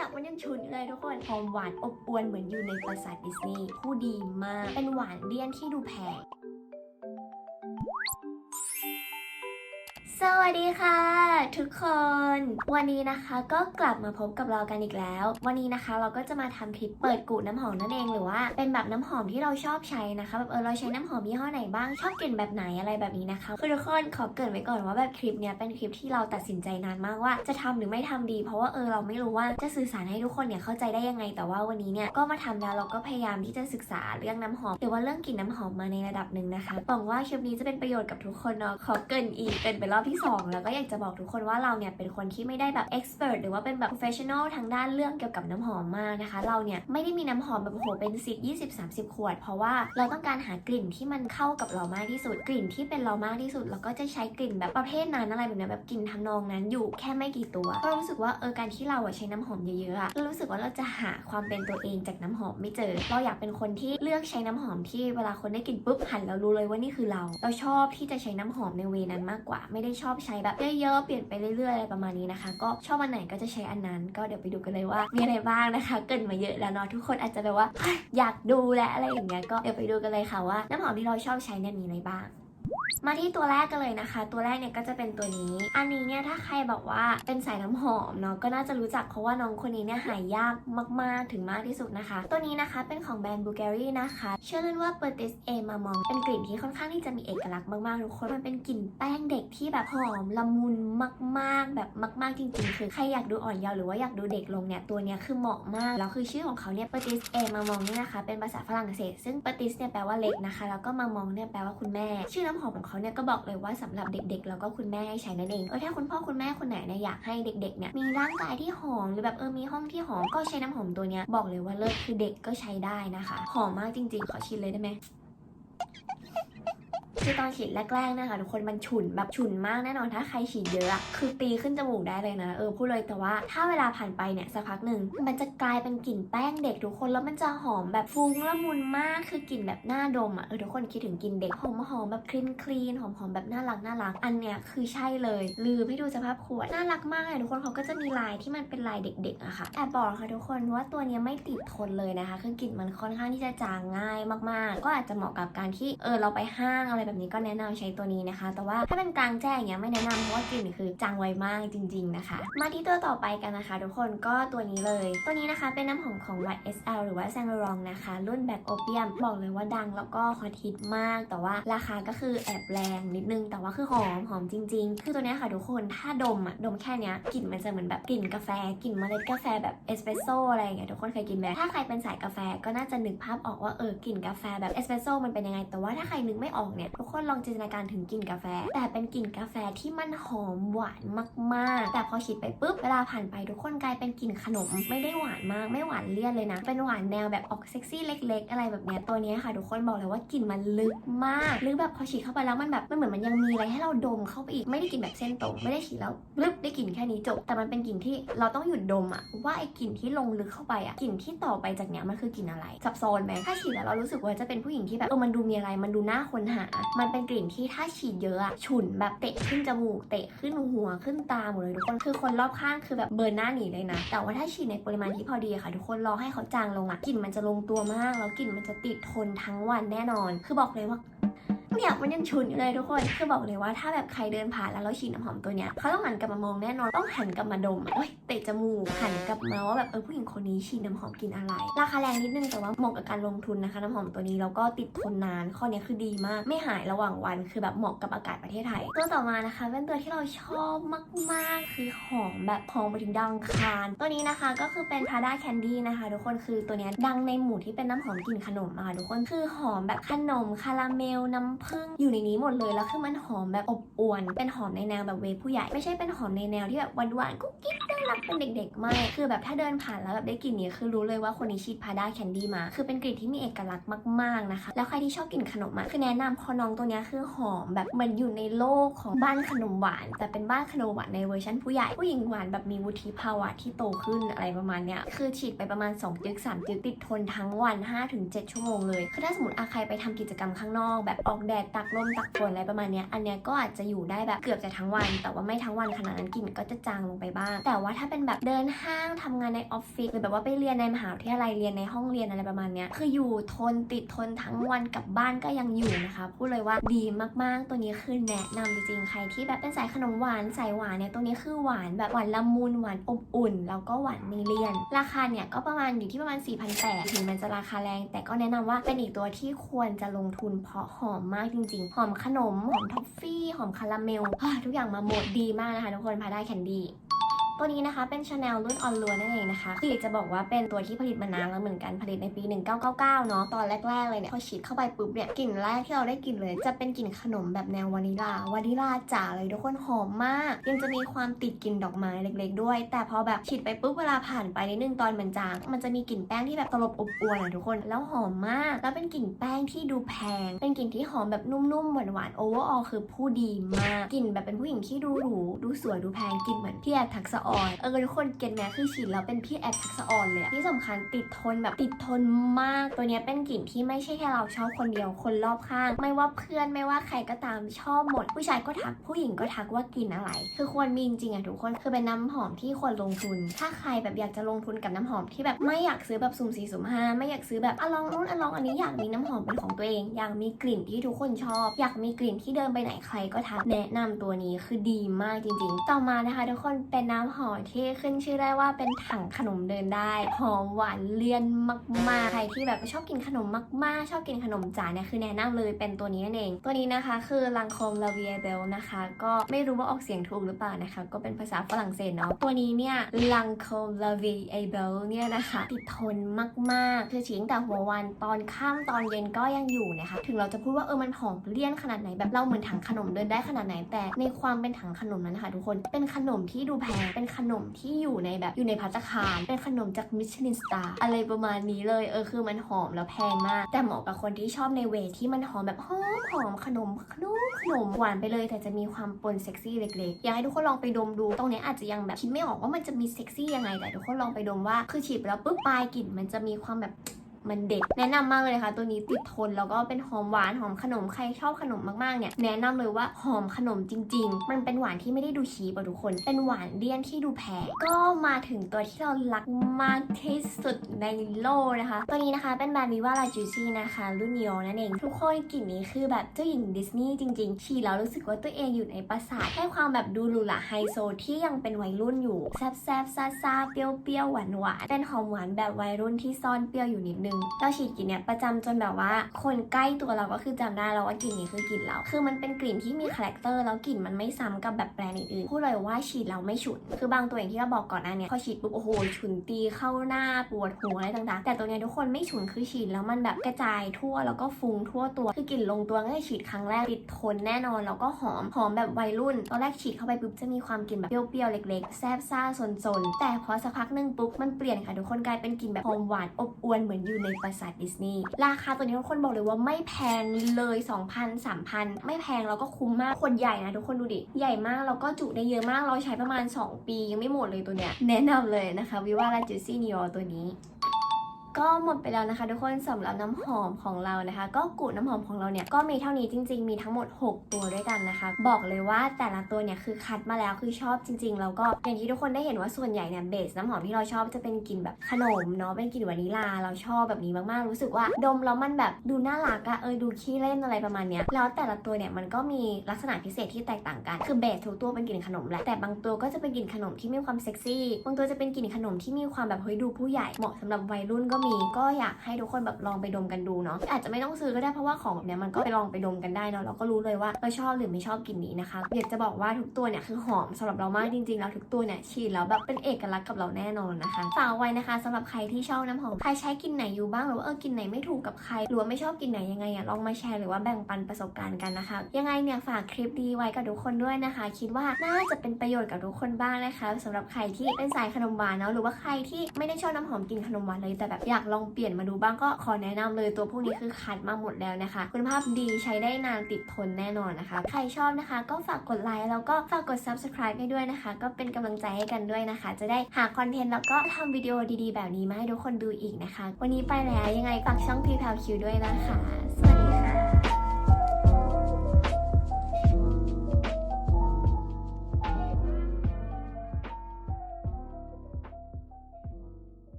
เนี่ยมันยังฉุนอยู่เลยทุกคนหอมหวานอบอวลเหมือนอยู่ในปราสาทดิสนีย์ผู้ดีมาก เป็นหวานเลี่ยนที่ดูแพง สวัสดีค่ะ ทุกคน วันนี้นะคะก็กลับมาพบกับเรากันอีกแล้ว วันนี้นะคะเราก็จะมาทำคลิปเปิดกูดน้ำหอมนั่นเองหรือว่าเป็นแบบน้ำหอมที่เราชอบใช้นะคะแบบเออเราใช้น้ำหอมยี่ห้อไหนบ้างชอบกลิ่นแบบไหนอะไรแบบนี้นะคะคือทุกคนขอเกรินไว้ก่อนว่าแบบคลิปเนี้ยเป็นคลิปที่เราตัดสินใจนานมากว่า จะทำหรือไม่ทำดี เพราะว่าเออเราไม่รู้ว่าจะสื่อสารให้ทุกคนเนี่ยเข้าใจได้ยังไง แต่ว่าวันนี้เนี่ยก็มาทำแล้วเราก็พยายามที่จะศึกษาเรื่องน้ำหอมหรือว่าเรื่องกลิ่นน้ำหอมมาในระดับหนึ่งนะคะหวังว่าคลิปนี้จะเป็นประโยชน์กับทุกคนเนาะขอเกินอีกเกินเป็นรอบที่สองแล้วก็อยากจะบอกทุกคนว่าเราเนี่ยเป็นคนที่ไม่ได้แบบ expert หรือว่าเป็นแบบ professional ทางด้านเรื่องเกี่ยวกับน้ำหอมมากนะคะ เราเนี่ยไม่ได้มีน้ำหอมแบบโหเป็น10 20 30 ขวด เพราะว่าเราต้องการหากลิ่นที่มันเข้ากับเรามากที่สุด กลิ่นที่เป็นเรามากที่สุดแล้วก็จะใช้กลิ่นแบบประเภทนั้นอะไรแบบนี้แบบกลิ่นทำนองนั้นอยู่แค่ไม่กี่ตัวก็รู้สึกว่าเออการที่เราอะใช้น้ำหอมเยอะๆอะเรารู้สึกว่าเราจะหาความเป็นตัวเองจากน้ำหอมไม่เจอ เราอยากเป็นคนที่เลือกใช้น้ำหอมที่เวลาคนได้กลิ่นปุ๊บหันแล้วรู้เลยว่านี่คือเรา เราชอบที่จะใช้น้ำหอมในเวนั้นมากกว่าไม่ได้ชอบใช้แบบเยอะๆ เปลี่ยนไปเรื่อยๆอะไรประมาณนี้นะคะ ก็ชอบอันไหนก็จะใช้อันนั้น ก็เดี๋ยวไปดูกันเลยว่า มีอะไรบ้างนะคะ เกินมาเยอะแล้วเนาะทุกคนอาจจะแบบว่าอยากดูและอะไรอย่างเงี้ยก็เดี๋ยวไปดูกันเลยค่ะว่าน้ำหอมที่เราชอบใช้เนี่ยมีอะไรบ้าง มาที่ตัวแรกกันเลยนะคะ ตัวแรกเนี่ยก็จะเป็นตัวนี้ อันนี้เนี่ยถ้าใครบอกว่าเป็นสายน้ำหอมเนาะก็น่าจะรู้จักเพราะว่าน้องคนนี้เนี่ยหายากมากๆถึงมากที่สุดนะคะ ตัวนี้นะคะเป็นของแบรนด์บูเกอรี่นะคะ เชื่อเล่นว่า p e r t i s e m a m o n เป็นกลิ่นที่ค่อนข้างที่จะมีเอกลักษณ์มากๆทุกคนมันเป็นกลิ่นแป้งเด็กที่แบบหอมละมุนมาก ๆ แบบมาก ๆจริงๆ คือใครอยากดูอ่อนเยาว์หรือว่าอยากดูเด็กลงเนี่ยตัวเนี้ยคือเหมาะมากแล้วคือชื่อของเขาเนี่ย p e r t i s e m a m o n นี่นะคะ เป็นภาษาฝรั่งเศส ซึ่ง p e r t i s เนี่ยแปลว่าเล็กนะคะ แล้วก็ m a m o n เนี่ยแปลว่าคุณแม่ ชื่อน้ำหอมของเขาเนี่ยก็บอกเลยว่าสำหรับเด็กๆ แล้วก็คุณแม่ให้ใช้นั่นเองเออถ้าคุณพ่อคุณแม่คนไหนเนี่ยอยากให้เด็กๆเนี่ยมีร่างกายที่หอมหรือแบบเออมีห้องที่หอมก็ใช้น้ำหอมตัวเนี้ยบอกเลยว่าเลิศคือเด็กก็ใช้ได้นะคะหอมมากจริงๆขอชิมเลยได้ไหม คือตอนฉีดแรกๆนะคะทุกคนมันฉุนแบบฉุนมากแน่นอนถ้าใครฉีดเยอะ คือตีขึ้นจมูกได้เลยนะ เออพูดเลยแต่ว่าถ้าเวลาผ่านไปเนี่ยสักพักหนึ่งมันจะกลายเป็นกลิ่นแป้งเด็กทุกคนแล้วมันจะหอมแบบฟุ้งละมุนมากคือกลิ่นแบบหน้าดมอะเออทุกคนคิดถึงกลิ่นเด็กหอมหอมแบบคลีนคลีนหอมหอมแบบน่ารักน่ารักอันเนี้ยคือใช่เลย ลืมให้ดูสภาพขวดน่ารักมากเลยทุกคนเขาก็จะมีลายที่มันเป็นลายเด็กๆอะค่ะแอบบอกค่ะทุกคนว่าตัวเนี้ยไม่ติดทนเลยนะคะ คือกลิ่นมันค่อนข้างที่จะจางง่ายมากๆ ก็อาจจะเหมาะกับการที่เออเราไปห้างอะไรแบบนี้ก็แนะนำใช้ตัวนี้นะคะ แต่ว่าถ้าเป็นกลางแจ้งอย่างเงี้ยไม่แนะนำเพราะว่ากลิ่นคือจางไวมากจริง ๆนะคะ มาที่ตัวต่อไปกันนะคะ ทุกคนก็ตัวนี้เลย ตัวนี้นะคะเป็นน้ำหอมของ YSL หรือว่า Saint Laurent นะคะ รุ่น Black Opium บอกเลยว่าดังแล้วก็ฮอตฮิตมาก แต่ว่าราคาก็คือแอบแรงนิดนึง แต่ว่าคือหอมหอมจริง ๆ คือตัวนี้ค่ะทุกคนถ้าดมอะดมแค่เนี้ยกลิ่นมันจะเหมือนแบบกลิ่นกาแฟกลิ่นเมล็ดกาแฟแบบเอสเปรสโซ่อะไรอย่างเงี้ยทุกคนเคยกินไหมถ้าใครเป็นสายกาแฟก็น่าจะนึกภาพออกว่าเออกลิ่นกาแฟแบบเอสเปรสโซ่มันเป็นยังไงแต่ว่าถ้าใครนึกไม่ออกเนี่ยทุกคนลองจินตนาการถึงกลิ่นกาแฟ แต่เป็นกลิ่นกาแฟที่มันหอมหวานมากๆ แต่พอฉีดไปปุ๊บเวลาผ่านไปทุกคนกลายเป็นกลิ่นขนม ไม่ได้หวานมากไม่หวานเลี่ยนเลยนะ เป็นหวานแนวแบบออกเซ็กซี่เล็ก ๆ อะไรแบบเนี้ยตัวนี้ค่ะ ทุกคนบอกเลยว่ากลิ่นมันลึกมากลึกแบบพอฉีดเข้าไปแล้วมันแบบมันเหมือนมันยังมีอะไรให้เราดมเข้าไปอีกไม่ได้กลิ่นแบบเส้นตรงไม่ได้ฉีดแล้วลึบได้กลิ่นแค่นี้จบแต่มันเป็นกลิ่นที่เราต้องหยุดดมอะว่าไอ้กลิ่นที่ลงลึกเข้าไปอะกลิ่นที่ต่อไปจากเนี้ยมันคือกลิ่นอะไรซับซ้อนไหมถ้าฉีดแล้วเรารู้สึกว่าจะเป็นผู้หญิงที่แบบเออมันดูมีอะไรมันดูน่าค้นหามันเป็นกลิ่นที่ถ้าฉีดเยอะอะฉุนแบบเตะขึ้นจมูก เตะขึ้นหัวขึ้นตาหมดเลยทุกคนคือคนรอบข้างคือแบบเบิร์นหน้าหนีเลยนะ แต่ว่าถ้าฉีดในปริมาณที่พอดีค่ะ ทุกคนรอให้เขาจางลงอะกลิ่นมันจะลงตัวมาก แล้วกลิ่นมันจะติดทนทั้งวันแน่นอน คือบอกเลยว่า เนี่ยมันยังฉุนอยู่เลยทุกคนคือบอกเลยว่าถ้าแบบใครเดินผ่านแล้วเราฉีดน้ำหอมตัวเนี้ยเขาต้องหันกลับมามองแน่นอนต้องหันกลับมาดมโอ๊ยเตะจมูกหันกลับมาว่าแบบเออผู้หญิงคนนี้ฉีดน้ำหอมกินอะไร ราคาแรงนิดนึงแต่ว่าเหมาะกับการลงทุนนะคะ น้ำหอมตัวนี้แล้วก็ติดทนนานข้อนี้คือดีมาก ไม่หายระหว่างวันคือแบบเหมาะกับอากาศประเทศไทยตัวต่อมานะคะ เป็นตัวที่เราชอบมากๆ คือหอมแบบหอมไปถึงดังคารตัวนี้นะคะก็คือเป็น Prada Candy นะคะ ทุกคนคือตัวเนี้ยดังในหมู่ที่เป็นน้ำหอมกลิ่นขนมอะค่ะทุกคนคือหอมแบบขนมคาราเมลน้ำผึ้งอยู่ในนี้หมดเลยแล้วคือมันหอมแบบอบอวลเป็นหอมในแนวแบบเวผู้ใหญ่ไม่ใช่เป็นหอมในแนวที่แบบหวานๆกุ๊กกิ๊กน่ารักเป็นเด็กๆไม่คือแบบถ้าเดินผ่านแล้วแบบได้กลิ่นนี้คือรู้เลยว่าคนนี้ฉีด Prada Candy มา คือเป็นกลิ่นที่มีเอกลักษณ์มากๆนะคะ แล้วใครที่ชอบกลิ่นขนมอะคือแนะนำเพอน้องตัวเนี้ยคือหอมแบบเหมือนอยู่ในโลกของบ้านขนมหวาน แต่เป็นบ้านขนมหวานในเวอร์ชันผู้ใหญ่ผู้หญิงหวานแบบมีวุฒิภาวะที่โตขึ้นอะไรประมาณเนี้ยคือฉีดไปประมาณ2จึก3จึกติดทนทั้งวัน 5-7 ชั่วโมงเลยคือถ้าสมมติอาใครไปทำกิจกรรมข้างนอก แบบออกแดดตักลมตักฝนอะไรประมาณนี้อันเนี้ยก็อาจจะอยู่ได้แบบเกือบจะทั้งวัน แต่ว่าไม่ทั้งวันขนาดนั้นกลิ่นก็จะจางลงไปบ้าง แต่ว่าถ้าเป็นแบบเดินห้างทำงานในออฟฟิศหรือแบบว่าไปเรียนในมหาวิทยาลัยเรียนในห้องเรียนอะไรประมาณนี้คืออยู่ทนติดทนทั้งวันกลับบ้านก็ยังอยู่นะคะพูดเลยว่าดีมากๆ ตัวนี้คือแนะนำจริงๆใครที่แบบเป็นสายขนมหวานสายหวานเนี่ยตัวนี้คือหวานแบบหวานละมุนหวานอบอุ่น แล้วก็หวานไม่เลียน ราคาเนี่ยก็ประมาณอยู่ที่ประมาณ4 8 0 0ถึงมันจะราคาแรง แต่ก็แนะนำว่าเป็นอีกตัวที่ควรจะลงทุนเพราะหอมมากจริงๆ หอมขนม หอมท็อฟฟี่ หอมคาราเมล ทุกอย่างมาหมดดีมากนะคะทุกคนพาได้แคนดี้ ตัวนี้นะคะเป็นชาแนลรุ่นออนลัวนั่นเองนะคะคืออยากจะบอกว่าเป็นตัวที่ผลิตมานานแล้วเหมือนกันผลิตในปี 1999 เนาะตอนแรกๆเลยเนี่ยพอฉีดเข้าไปปุ๊บเนี่ยกลิ่นแรกที่เราได้กลิ่นเลย จะเป็นกลิ่นขนมแบบแนววานิลาวานิลาจ๋าเลยทุกคนหอมมาก ยังจะมีความติดกลิ่นดอกไม้เล็ก ๆ ด้วย แต่พอแบบฉีดไปปุ๊บเวลาผ่านไปนิดนึงตอนมันจาง มันจะมีกลิ่นแป้งที่แบบตลบอบอวนอะทุกคนแล้วหอมมาก แล้วเป็นกลิ่นแป้งที่ดูแพง เป็นกลิ่นที่หอมแบบนุ่มๆหวานๆโอเวอร์ออลคือผู้ดีมากกลิ่นแบบเป็นผู้หญิงที่ดูหรูดูสวยดูแพงกลิ่นเหมือนพี่แอทักษะออนเออทุกคนเก็ตไหมคือฉีดแล้วเป็นพี่แอบทักษะออนเลยที่สำคัญติดทนแบบติดทนมากตัวเนี้ยเป็นกลิ่นที่ไม่ใช่แค่เราชอบคนเดียวคนรอบข้าง ไม่ว่าเพื่อนไม่ว่าใครก็ตามชอบหมด ผู้ชายก็ทักผู้หญิงก็ทักว่ากลิ่นอะไร คือควรมีจริงๆอะทุกคนคือเป็นน้ำหอมที่ควรลงทุน ถ้าใครแบบอยากจะลงทุนกับน้ำหอมที่แบบไม่อยากซื้อแบบสุ่มสี่สุ่มห้าไม่อยากซื้อแบบอะลองนู้นอะลองอันนี้อยากมีน้ำหอมเป็นของตัวเอง อยากมีกลิ่นที่ทุกคนชอบ อยากมีกลิ่นที่เดินไปไหนใครก็ทักแนะนำตัวนี้คือดีมากจริง ๆ ต่อมานะคะทุกคนเป็นน้ำหอมที่ขึ้นชื่อได้ว่าเป็นถังขนมเดินได้ หอมหวานเลี่ยนมากๆ ใครที่แบบชอบกินขนมมากๆ ชอบกินขนมจ๋าเนี่ยคือแนะนำเลยเป็นตัวนี้นั่นเอง ตัวนี้นะคะคือลังโคมลาเวียเบลนะคะ ก็ไม่รู้ว่าออกเสียงถูกหรือเปล่านะคะ ก็เป็นภาษาฝรั่งเศสเนาะ ตัวนี้เนี่ยลังโคมลาเวียเบลเนี่ยนะคะติดทนมากๆ คือฉีงแต่หัววันตอนค่ำตอนเย็นก็ยังอยู่นะคะ ถึงเราจะพูดว่าเออมันหอมเลี่ยนขนาดไหนแบบเราเหมือนถังขนมเดินได้ขนาดไหนแต่ในความเป็นถังขนมนั้นนะคะทุกคนเป็นขนมที่ดูแพงเป็นขนมที่อยู่ในแบบอยู่ในพัตคารเป็นขนมจากมิชลินสตาร์อะไรประมาณนี้เลยเออคือมันหอมแล้วแพงมาก แต่เหมาะกับคนที่ชอบในเวที่มันหอมแบบหอมหอมขนมขนมขนมหวานไปเลย แต่จะมีความปนเซ็กซี่เล็กๆอยากให้ทุกคนลองไปดมดู ตรงนี้อาจจะยังแบบคิดไม่ออกว่ามันจะมีเซ็กซี่ยังไงแต่ทุกคนลองไปดมว่าคือฉีดแล้วปุ๊บปลายกลิ่นมันจะมีความแบบ มันเด็ด แนะนำมากเลยค่ะตัวนี้ติดทนแล้วก็เป็นหอมหวานหอมขนมใครชอบขนมมากๆเนี่ยแนะนำเลยว่าหอมขนมจริง ๆ มันเป็นหวานที่ไม่ได้ดูชีปอะทุกคน เป็นหวานเลี่ยนที่ดูแพงก็มาถึงตัวที่เรารักมากที่สุดในโลกนะคะ ตัวนี้นะคะเป็นแบรนด์วิว่าลาจูซี่นะคะรุ่นนิโอนั่นเองทุกคนกลิ่นนี้คือแบบเจ้าหญิงดิสนีย์จริงๆฉีดแล้วรู้สึกว่าตัวเองอยู่ในปราสาทให้ความแบบดูหรูหราไฮโซที่ยังเป็นวัยรุ่นอยู่แซบแซบซาซาเปรี้ยวเปรี้ยวหวานหวานเป็นหอมหวานแบบวัยรุ่นที่ซ่อนเปรี้ยวอยู่นิดนึงเราฉีดกลิ่นเนี้ยประจำจนแบบว่า คนใกล้ตัวเราก็คือจำได้แล้วว่ากลิ่นนี้คือกลิ่นเรา คือมันเป็นกลิ่นที่มีคาแรคเตอร์แล้วกลิ่นมันไม่ซ้ำกับแบบแบรนด์อื่นๆพูดเลยว่าฉีดแล้วไม่ฉุน คือบางตัวอย่างที่เราบอกก่อนหน้าเนี้พอฉีดปุ๊บโอ้โหฉุนตีเข้าหน้าปวดหัวอะไรต่างๆ แต่ตัวเนี้ยทุกคนไม่ฉุนคือฉีดแล้วมันแบบกระจายทั่วแล้วก็ฟุ้งทั่วตัว คือกลิ่นลงตัวงแต่ฉีดครั้งแรกติดทนแน่นอนแล้วก็หอมหอมแบบวัยรุ่นตอนแรกฉีดเข้าไปปุ๊บจะมีความกลิ่นแบบเปรี้ยวๆเล็ก ๆแซบซ่าซนๆแต่พอสักพักหนึ่งปุ๊บมันเปลี่ยนค่ะทุกคนกลายเป็นกลิ่นแบบหอมหวานอบอวลเหมือนอยู่ในปราสาทดิสนีย์ราคาตัวนี้ทุกคนบอกเลยว่าไม่แพงเลย 2,000 3,000 ไม่แพงแล้วก็คุ้มมากคนใหญ่นะทุกคนดูดิ ใหญ่มากแล้วก็จุได้เยอะมากเราใช้ประมาณ 2 ปียังไม่หมดเลยตัวเนี้ยแนะนำเลยนะคะวิวาลาจูซี่นิโอตัวนี้ ก็หมดไปแล้วนะคะ ทุกคนสำหรับน้ำหอมของเรานะคะ ก็กูดน้ำหอมของเราเนี่ยก็มีเท่านี้จริง ๆ มีทั้งหมด 6 ตัวด้วยกันนะคะ บอกเลยว่าแต่ละตัวเนี่ยคือคัดมาแล้วคือชอบจริง ๆ แล้วก็อย่างที่ทุกคนได้เห็นว่าส่วนใหญ่เนี่ยเบสน้ำหอมที่เราชอบจะเป็นกลิ่นแบบขนมเนาะเป็นกลิ่นวานิลาเราชอบแบบนี้มากๆ รู้สึกว่าดมแล้วมันแบบดูน่ารักอะเออดูขี้เล่นอะไรประมาณเนี้ยแล้วแต่ละตัวเนี่ยมันก็มีลักษณะพิเศษที่แตกต่างกัน คือเบสทุกตัวเป็นกลิ่นขนมแหละแต่บางตัวก็จะเป็นกลิ่นขนมที่มีความเซ็กซี่บางตัวจะเป็นกลิ่นขนมที่มีความแบบเฮ้ยดูผู้ใหญ่เหมาะสำหรับวัยรุ่นก็มีก็อยากให้ทุกคนแบบลองไปดมกันดูเนาะอาจจะไม่ต้องซื้อก็ได้เพราะว่าของแบบเนี้ยมันก็ไปลองไปดมกันได้เนาะเราก็รู้เลยว่าเราชอบหรือไม่ชอบกลิ่นนี้นะคะอยากจะบอกว่าทุกตัวเนี่ยคือหอมสำหรับเรามากจริงๆแล้วทุกตัวเนี่ยฉีดแล้วแบบเป็นเอกลักษณ์กับเราแน่นอนนะคะฝากไว้นะคะสำหรับใครที่ชอบน้ำหอมใครใช้กลิ่นไหนอยู่บ้างหรือว่าเออกลิ่นไหนไม่ถูกกับใครหรือว่าไม่ชอบกลิ่นไหนยังไงอะลองมาแชร์หรือว่าแบ่งปันประสบการณ์กันนะคะ ยังไงเนี่ยฝากคลิปดีไว้กับทุกคนด้วยนะคะ คิดว่าน่าจะเป็นประโยชน์กับทุกคนบ้างนะคะสำหรับใครที่เป็นสายขนมหวานเนาะหรือว่าใครที่ไม่ได้ชอบน้ำหอมกลิ่นขนมหวานเลยแต่แบบอยากลองเปลี่ยนมาดูบ้างก็ขอแนะนำเลยตัวพวกนี้คือคัดมาหมดแล้วนะคะ คุณภาพดีใช้ได้นานติดทนแน่นอนนะคะ ใครชอบนะคะ ก็ฝากกดไลค์แล้วก็ฝากกด subscribe ให้ด้วยนะคะ ก็เป็นกำลังใจให้กันด้วยนะคะ จะได้หาคอนเทนต์แล้วก็ทำวิดีโอดีๆ แบบนี้มาให้ทุกคนดูอีกนะคะ วันนี้ไปแล้วยังไงฝากช่องพีพาวคิวด้วยนะคะ